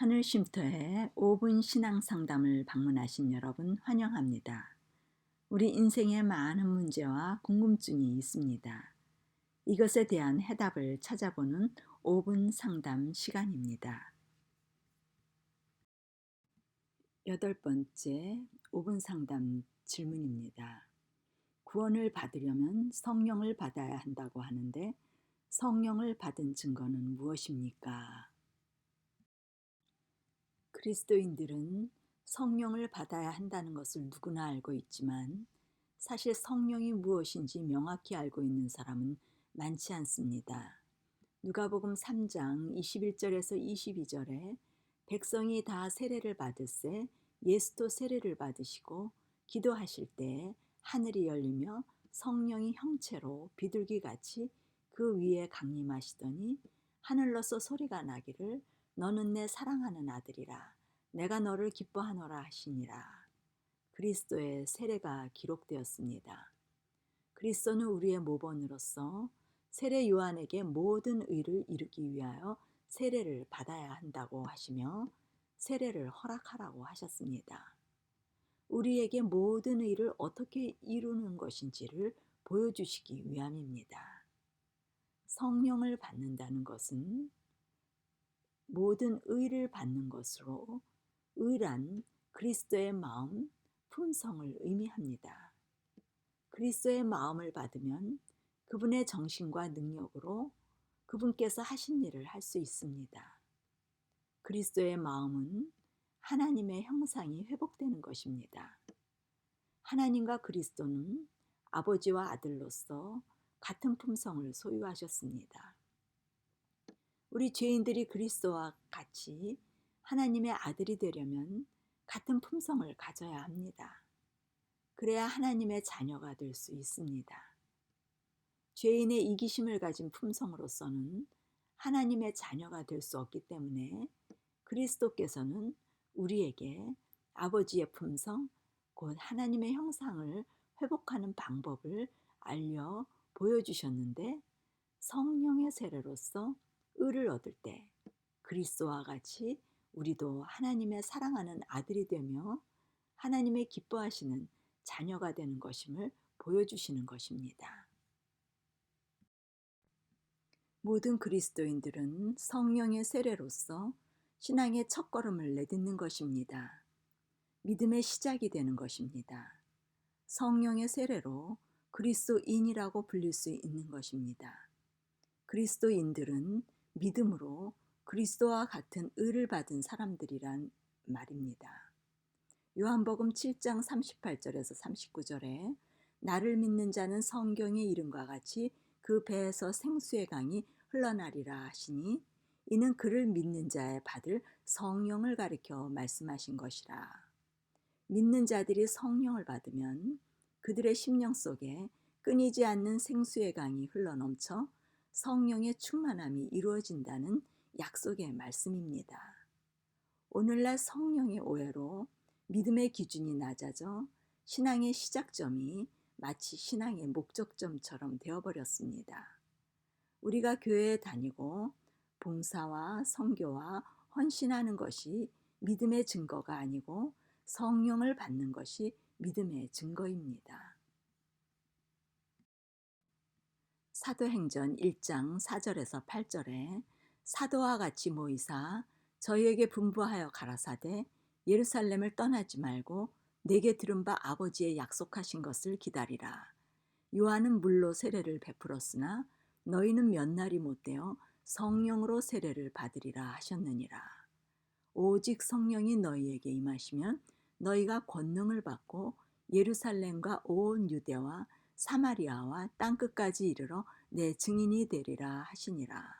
하늘 쉼터에 5분 신앙 상담을 방문하신 여러분 환영합니다. 우리 인생에 많은 문제와 궁금증이 있습니다. 이것에 대한 해답을 찾아보는 5분 상담 시간입니다. 여덟 번째 5분 상담 질문입니다. 구원을 받으려면 성령을 받아야 한다고 하는데 성령을 받은 증거는 무엇입니까? 그리스도인들은 성령을 받아야 한다는 것을 누구나 알고 있지만 사실 성령이 무엇인지 명확히 알고 있는 사람은 많지 않습니다. 누가복음 3장 21절에서 22절에 백성이 다 세례를 받을세 예수도 세례를 받으시고 기도하실 때 하늘이 열리며 성령이 형체로 비둘기 같이 그 위에 강림하시더니 하늘로서 소리가 나기를 너는 내 사랑하는 아들이라 내가 너를 기뻐하노라 하시니라. 그리스도의 세례가 기록되었습니다. 그리스도는 우리의 모본으로서 세례 요한에게 모든 의를 이루기 위하여 세례를 받아야 한다고 하시며 세례를 허락하라고 하셨습니다. 우리에게 모든 의를 어떻게 이루는 것인지를 보여주시기 위함입니다. 성령을 받는다는 것은 모든 의를 받는 것으로 의란 그리스도의 마음, 품성을 의미합니다. 그리스도의 마음을 받으면 그분의 정신과 능력으로 그분께서 하신 일을 할 수 있습니다. 그리스도의 마음은 하나님의 형상이 회복되는 것입니다. 하나님과 그리스도는 아버지와 아들로서 같은 품성을 소유하셨습니다. 우리 죄인들이 그리스도와 같이 하나님의 아들이 되려면 같은 품성을 가져야 합니다. 그래야 하나님의 자녀가 될 수 있습니다. 죄인의 이기심을 가진 품성으로서는 하나님의 자녀가 될 수 없기 때문에 그리스도께서는 우리에게 아버지의 품성, 곧 하나님의 형상을 회복하는 방법을 알려 보여주셨는데 성령의 세례로서 의를 얻을 때 그리스도와 같이 우리도 하나님의 사랑하는 아들이 되며 하나님의 기뻐하시는 자녀가 되는 것임을 보여주시는 것입니다. 모든 그리스도인들은 성령의 세례로서 신앙의 첫걸음을 내딛는 것입니다. 믿음의 시작이 되는 것입니다. 성령의 세례로 그리스도인이라고 불릴 수 있는 것입니다. 그리스도인들은 믿음으로 그리스도와 같은 의를 받은 사람들이란 말입니다. 요한복음 7장 38절에서 39절에 나를 믿는 자는 성경의 이름과 같이 그 배에서 생수의 강이 흘러나리라 하시니 이는 그를 믿는 자의 받을 성령을 가리켜 말씀하신 것이라. 믿는 자들이 성령을 받으면 그들의 심령 속에 끊이지 않는 생수의 강이 흘러넘쳐 성령의 충만함이 이루어진다는 약속의 말씀입니다. 오늘날 성령의 오해로 믿음의 기준이 낮아져 신앙의 시작점이 마치 신앙의 목적점처럼 되어버렸습니다. 우리가 교회에 다니고 봉사와 성교와 헌신하는 것이 믿음의 증거가 아니고 성령을 받는 것이 믿음의 증거입니다. 사도행전 1장 4절에서 8절에 사도와 같이 모이사 저희에게 분부하여 가라사대 예루살렘을 떠나지 말고 내게 들은 바 아버지의 약속하신 것을 기다리라. 요한은 물로 세례를 베풀었으나 너희는 몇 날이 못되어 성령으로 세례를 받으리라 하셨느니라. 오직 성령이 너희에게 임하시면 너희가 권능을 받고 예루살렘과 온 유대와 사마리아와 땅끝까지 이르러 내 증인이 되리라 하시니라.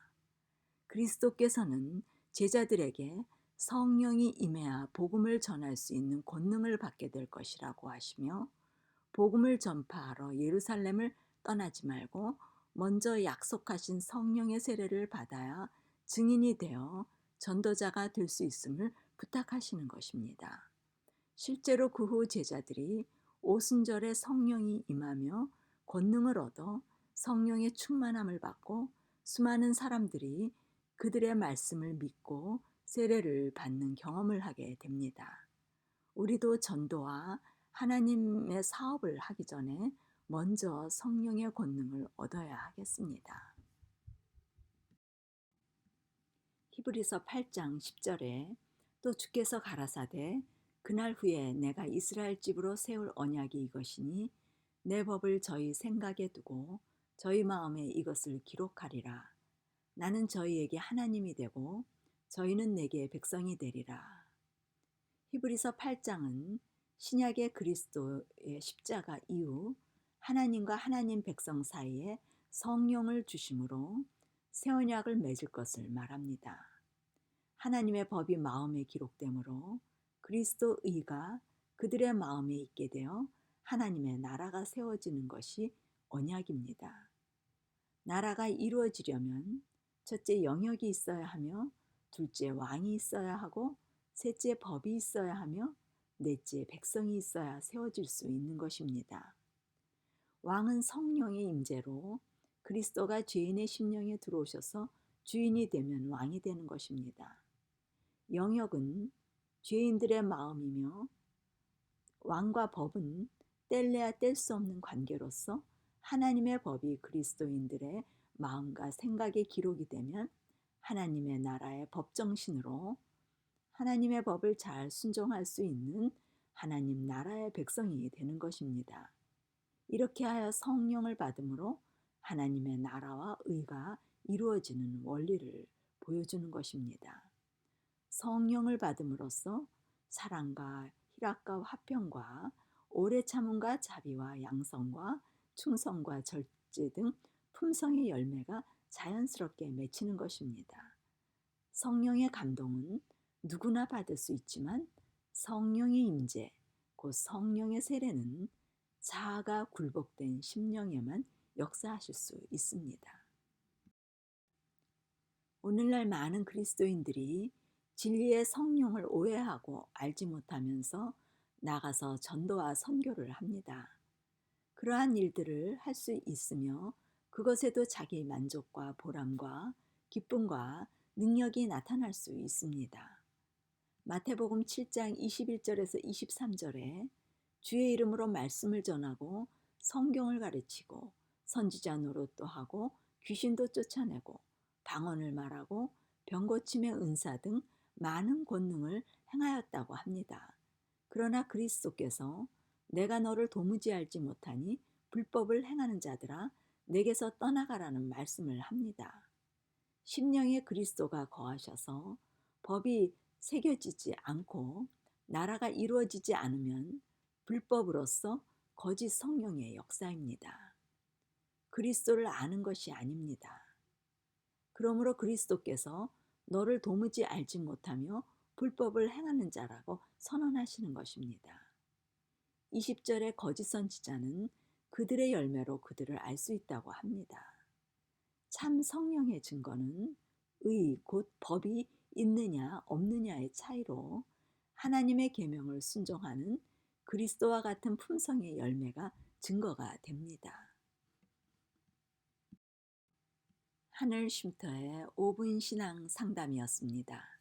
그리스도께서는 제자들에게 성령이 임해야 복음을 전할 수 있는 권능을 받게 될 것이라고 하시며 복음을 전파하러 예루살렘을 떠나지 말고 먼저 약속하신 성령의 세례를 받아야 증인이 되어 전도자가 될 수 있음을 부탁하시는 것입니다. 실제로 그 후 제자들이 오순절에 성령이 임하며 권능을 얻어 성령의 충만함을 받고 수많은 사람들이 그들의 말씀을 믿고 세례를 받는 경험을 하게 됩니다. 우리도 전도와 하나님의 사업을 하기 전에 먼저 성령의 권능을 얻어야 하겠습니다. 히브리서 8장 10절에 또 주께서 가라사대 그날 후에 내가 이스라엘 집으로 세울 언약이 이것이니 내 법을 저희 생각에 두고 저희 마음에 이것을 기록하리라. 나는 저희에게 하나님이 되고 저희는 내게 백성이 되리라. 히브리서 8장은 신약의 그리스도의 십자가 이후 하나님과 하나님 백성 사이에 성령을 주심으로 새 언약을 맺을 것을 말합니다. 하나님의 법이 마음에 기록되므로 그리스도 의가 그들의 마음에 있게 되어 하나님의 나라가 세워지는 것이 언약입니다. 나라가 이루어지려면 첫째 영역이 있어야 하며 둘째 왕이 있어야 하고 셋째 법이 있어야 하며 넷째 백성이 있어야 세워질 수 있는 것입니다. 왕은 성령의 임재로 그리스도가 죄인의 심령에 들어오셔서 주인이 되면 왕이 되는 것입니다. 영역은 죄인들의 마음이며 왕과 법은 뗄래야 뗄 수 없는 관계로서 하나님의 법이 그리스도인들의 마음과 생각에 기록이 되면 하나님의 나라의 법정신으로 하나님의 법을 잘 순종할 수 있는 하나님 나라의 백성이 되는 것입니다. 이렇게 하여 성령을 받음으로 하나님의 나라와 의가 이루어지는 원리를 보여주는 것입니다. 성령을 받음으로써 사랑과 희락과 화평과 오래 참음과 자비와 양성과 충성과 절제 등 품성의 열매가 자연스럽게 맺히는 것입니다. 성령의 감동은 누구나 받을 수 있지만 성령의 임재, 곧 성령의 세례는 자아가 굴복된 심령에만 역사하실 수 있습니다. 오늘날 많은 그리스도인들이 진리의 성령을 오해하고 알지 못하면서 나가서 전도와 선교를 합니다. 그러한 일들을 할 수 있으며 그것에도 자기 만족과 보람과 기쁨과 능력이 나타날 수 있습니다. 마태복음 7장 21절에서 23절에 주의 이름으로 말씀을 전하고 성경을 가르치고 선지자 노릇도 하고 귀신도 쫓아내고 방언을 말하고 병 고침의 은사 등 많은 권능을 행하였다고 합니다. 그러나 그리스도께서 내가 너를 도무지 알지 못하니 불법을 행하는 자들아 내게서 떠나가라는 말씀을 합니다. 심령에 그리스도가 거하셔서 법이 새겨지지 않고 나라가 이루어지지 않으면 불법으로서 거짓 성령의 역사입니다. 그리스도를 아는 것이 아닙니다. 그러므로 그리스도께서 너를 도무지 알지 못하며 불법을 행하는 자라고 선언하시는 것입니다. 20절의 거짓 선지자는 그들의 열매로 그들을 알 수 있다고 합니다. 참 성령의 증거는 의, 곧 법이 있느냐 없느냐의 차이로 하나님의 계명을 순종하는 그리스도와 같은 품성의 열매가 증거가 됩니다. 하늘 쉼터의 5분 신앙 상담이었습니다.